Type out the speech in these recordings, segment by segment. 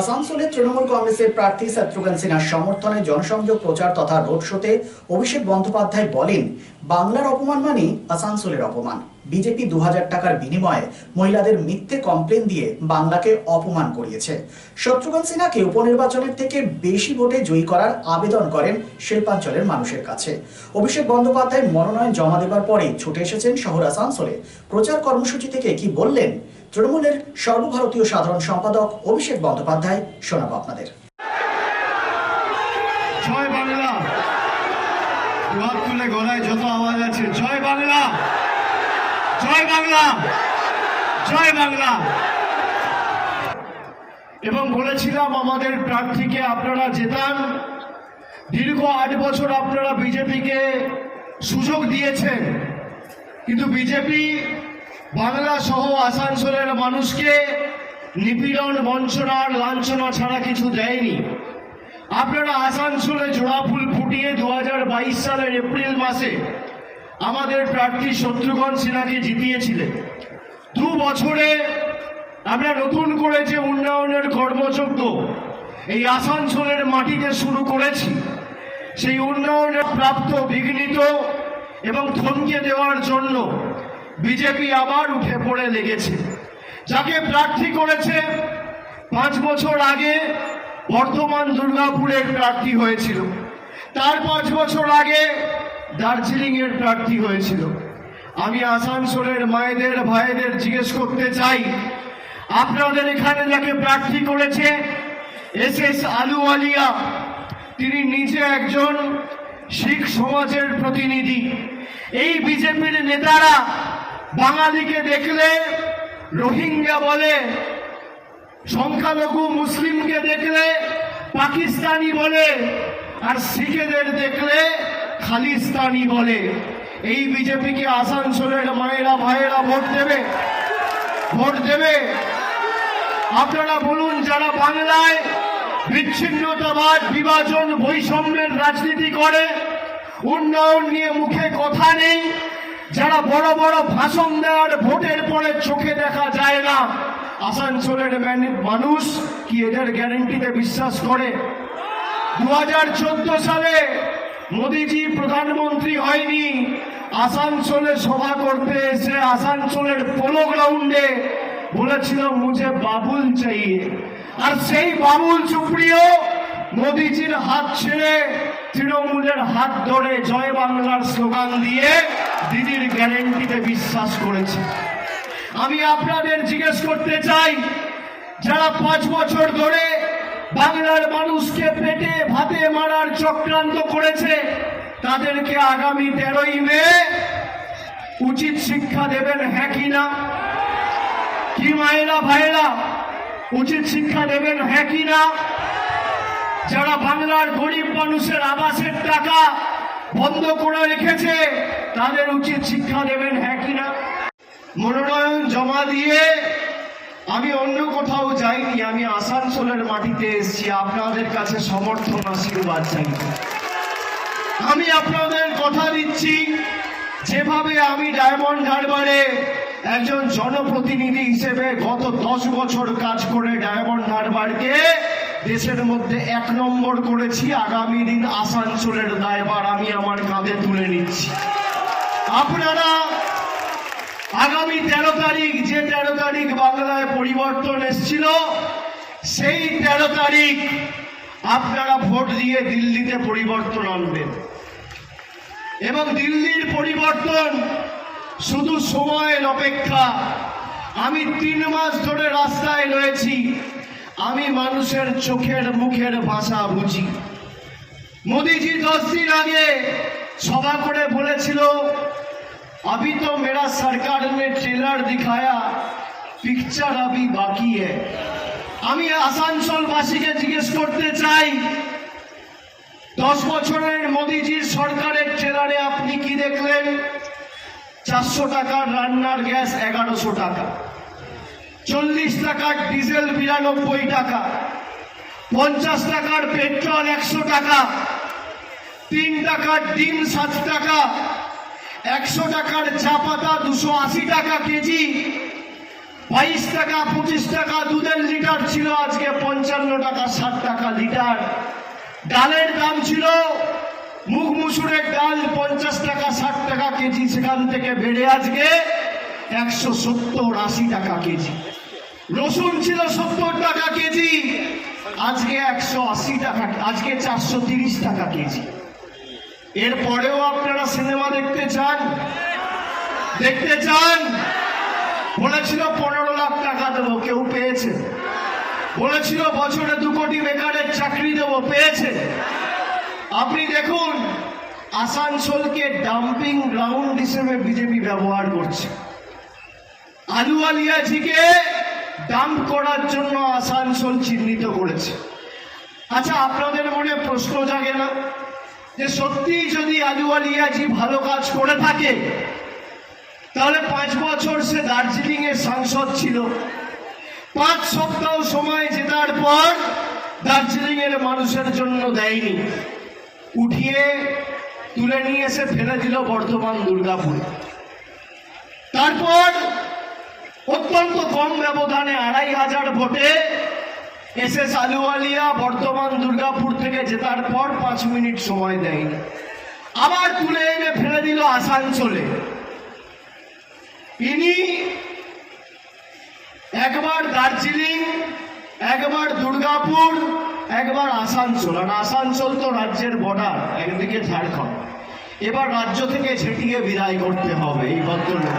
আসানসোলে তৃণমূল কংগ্রেসের প্রার্থী শত্রুঘ্ন সিনহার সমর্থনে জনসংযোগ প্রচার তথা রোড শোতে অভিষেক বন্দ্যোপাধ্যায় বলেন, বাংলার অপমান মানেই আসানসোলের অপমান। বিজেপি দু হাজার টাকার বিনিময়ে মহিলাদের মিথ্যে কমপ্লেন দিয়ে বাংলাকে অপমান করিয়েছে। শত্রুঘ্ন সিনহাকে উপনির্বাচনের থেকে বেশি ভোটে জয়ী করার আবেদন করেন শিল্পাঞ্চলের মানুষের কাছে। অভিষেক বন্দ্যোপাধ্যায় মনোনয়ন জমা দেবার পরে ছুটে এসেছেন শহর আসানসোলে। প্রচার কর্মসূচি থেকে কি বললেন? তৃণমূলের সর্বভারতীয় সাধারণ সম্পাদক অভিষেক বন্দ্যোপাধ্যায় শোনাব আপনাদের। জয় বাংলা। তুলে গলায় যত আওয়াজ আছে, জয় বাংলা। জয় বাংলা। জয় বাংলা। এবং বলেছিলাম আমাদের প্রার্থীকে আপনারা জেতান। দীর্ঘ আট বছর আপনারা বিজেপিকে সুযোগ দিয়েছেন। কিন্তু বিজেপি বাংলা সহ আসানসোলের মানুষকে নিপীড়ন বঞ্চনার লাঞ্ছনা ছাড়া কিছু দেয়নি। আপনারা আসানসোলে জোড়া ফুল ফুটিয়ে দু হাজার বাইশ সালের এপ্রিল মাসে আমাদের প্রার্থী শত্রুঘ্ন সিনহাকে জিতিয়েছিলেন। দু বছরে আমরা নতুন করে যে উন্নয়নের কর্মযজ্ঞ এই আসানসোলের মাটিতে শুরু করেছি, সেই উন্নয়নের প্রাপ্ত বিঘ্নিত এবং থমকে দেওয়ার জন্য বিজেপি আবার উঠে পড়ে লেগেছে। যাকে প্রার্থী করেছে, পাঁচ বছর আগে বর্ধমান দুর্গাপুরের প্রার্থী হয়েছিল। তার পাঁচ বছর আগে দার্জিলিং এর প্রার্থী হয়েছিল। আমি আসানসোলের মায়েদের, ভাইদের জিজ্ঞেস করতে চাই, আপনাদের এখানে যাকে প্রার্থী করেছে, এস এস আলুওয়ালিয়া, তিনি নিজে একজন শিখ সমাজের প্রতিনিধি। এই বিজেপির নেতারা বাঙালিকে দেখলে রোহিঙ্গা বলে, সংখ্যালঘু মুসলিমকে দেখলে পাকিস্তানি বলে, আর শিখেদের দেখলে খালিস্তানি বলে। এই বিজেপিকে আসানসোলের মায়েরা, ভাইয়েরা ভোট দেবে। ভোট দেবে। আপনারা বলুন, যারা বাংলায় বিচ্ছিন্নতাবাদ, বিভাজন, বৈষম্যের রাজনীতি করে, উন্নয়ন নিয়ে মুখে কথা নেই যারা বড় বড় ভাষণ দেওয়ার ভোটের পরে চোখে দেখা যায় না, আসানসোলের মানুষ কি এদের গ্যারেন্টিতে বিশ্বাস করে? দু হাজার চোদ্দ সালে মোদিজি প্রধানমন্ত্রী হয়নি, আসানসোলে সভা করতে এসে আসানসোলের পোলো গ্রাউন্ডে বলেছিল, মুঝে বাবুল চাইয়ে। আর সেই বাবুল চুপড়িও মোদিজির হাত ছেড়ে তৃণমূলের হাত ধরে জয় বাংলার স্লোগান দিয়ে দিদির গ্যারেন্টিতে বিশ্বাস করেছে। আমি আপনাদের জিজ্ঞেস করতে চাই, যারা পাঁচ বছর ধরে বাংলার মানুষকে পেটে ভাতে মারার চক্রান্ত করেছে, তাদেরকে আগামী তেরোই মে উচিত শিক্ষা দেবেন হ্যাঁ কি না? কি মায়েরা ভাইরা উচিত শিক্ষা দেবেন হ্যাঁ কি না? যারা বাংলার গরিব মানুষের বন্ধ করে রেখেছে, তাদের উচিত শিক্ষা দেবেন হ্যাঁ কি না? মনোনয়ন জমা দিয়ে আমি অন্য কোথাও যাইনি, আমি আসানসোলের মাটিতে এসেছি। আপনাদের কাছে সমর্থন, আশীর্বাদ চাই। আমি আপনাদের কথা দিচ্ছি, যেভাবে আমি ডায়মন্ড হারবারে একজন জনপ্রতিনিধি হিসেবে গত দশ বছর কাজ করে ডায়মন্ড হারবারকে দেশের মধ্যে এক নম্বর করেছি আগামী দিন আসানসোলের দায়বার আমি আমার কাঁধে তুলে নিচ্ছি। আপনারা আগামী তেরো তারিখ, যে তেরো তারিখ বাংলায় পরিবর্তন এসেছিল, সেই তেরো তারিখ আপনারা ভোট দিয়ে দিল্লিতে পরিবর্তন আনবেন। এবং দিল্লির পরিবর্তন শুধু সময়ের অপেক্ষা। আমি তিন মাস ধরে রাস্তায় রয়েছি। আমি মানুষের চোখের মুখের ভাষা বুঝি মোদিজি দশ দিন আগে সভা করে বলেছিল अभी तो मेरा सरकार ने ट्रेलर दिखाया पिक्चर अभी बाकी है আমি আসানসোলবাসীকে জিজ্ঞেস করতে চাই দশ বছরের মোদিজির সরকারের ট্রেলারে আপনি কি দেখলেন চারশো টাকার রান্নার গ্যাস এগারোশো টাকা চল্লিশ টাকার ডিজেল বিরানব্বই টাকা, পঞ্চাশ টাকার পেট্রোল একশো টাকা, তিন টাকার ডিম সাত টাকা, একশো টাকার চা পাতা দুশো আশি টাকা কেজি, বাইশ টাকা, পঁচিশ টাকা, দুধের লিটার ছিল আজকে পঞ্চান্ন টাকা, ষাট টাকা লিটার। ডালের দাম ছিল, মুগ মুসুরের ডাল পঞ্চাশ টাকা, ষাট টাকা কেজি, সেখান থেকে বেড়ে আজকে একশো সত্তর আশি টাকা কেজি। রসুন ছিল সত্তর টাকা কেজি, আজকে একশো আশি টাকা, আজকে চারশো তিরিশ টাকা কেজি। এরপরেও আপনারা সিনেমা দেখতে চান? দেখতে চান? বলেছিল পনেরো লাখ টাকা দেবো, কেউ পেয়েছে। বলেছিল বছরে দু কোটি বেকারের চাকরি দেবো, পেয়েছে। আপনি দেখুন, আসানসোলকে ডাম্পিং গ্রাউন্ড হিসেবে বিজেপি ব্যবহার করছে। আলুয়ালিয়াজিকে ডাম্প করার জন্য আসানসোল চিহ্নিত করেছে। আচ্ছা আপনাদের মনে প্রশ্ন জাগে না? যে সত্যি যদি আলুয়ালিয়াজি ভালো কাজ করে থাকে, তাহলে পাঁচ বছর সে দার্জিলিং এর সাংসদ ছিল। পাঁচ সপ্তাহ সময় জেতার পর দার্জিলিং এর মানুষের জন্য দেয়নি। উঠিয়ে তুলে নিয়ে এসে ফেলে দিল বর্ধমান, দুর্গাপুর। তারপর অত্যন্ত কম ব্যবধানে আড়াই হাজার ভোটে এস এস আলুওয়ালিয়া বর্তমান দুর্গাপুর থেকে জেতার পর পাঁচ মিনিট সময় দেয়নি। আবার তুলে এনে ফেলে দিল আসানসোলে। ইনি একবার দার্জিলিং, একবার দুর্গাপুর, একবার আসানসোল। আর আসানসোল তো রাজ্যের বর্ডার একদিকে ঝাড়খণ্ড। এবার রাজ্য থেকে ছেটিয়ে বিদায় করতে হবে এই ভদ্রলোক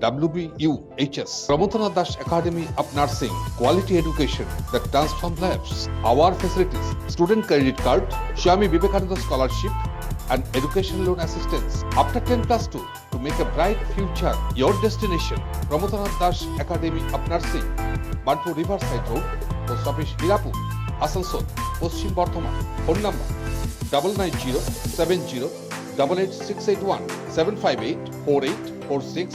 WBUHS. Pramotana Das Academy of Nursing. Quality education that transforms lives. Our facilities. Student credit card, Swami Vivekananda scholarship and education loan assistance. After 10 plus 2 to make a bright future. Your destination. Pramotana Das Academy of Nursing. Bantu Riverside Road, Post Office Hirapur, Asansol Paschim Bardhaman phone number double nine zero seven zero double eight six eight one seven five eight four eight four six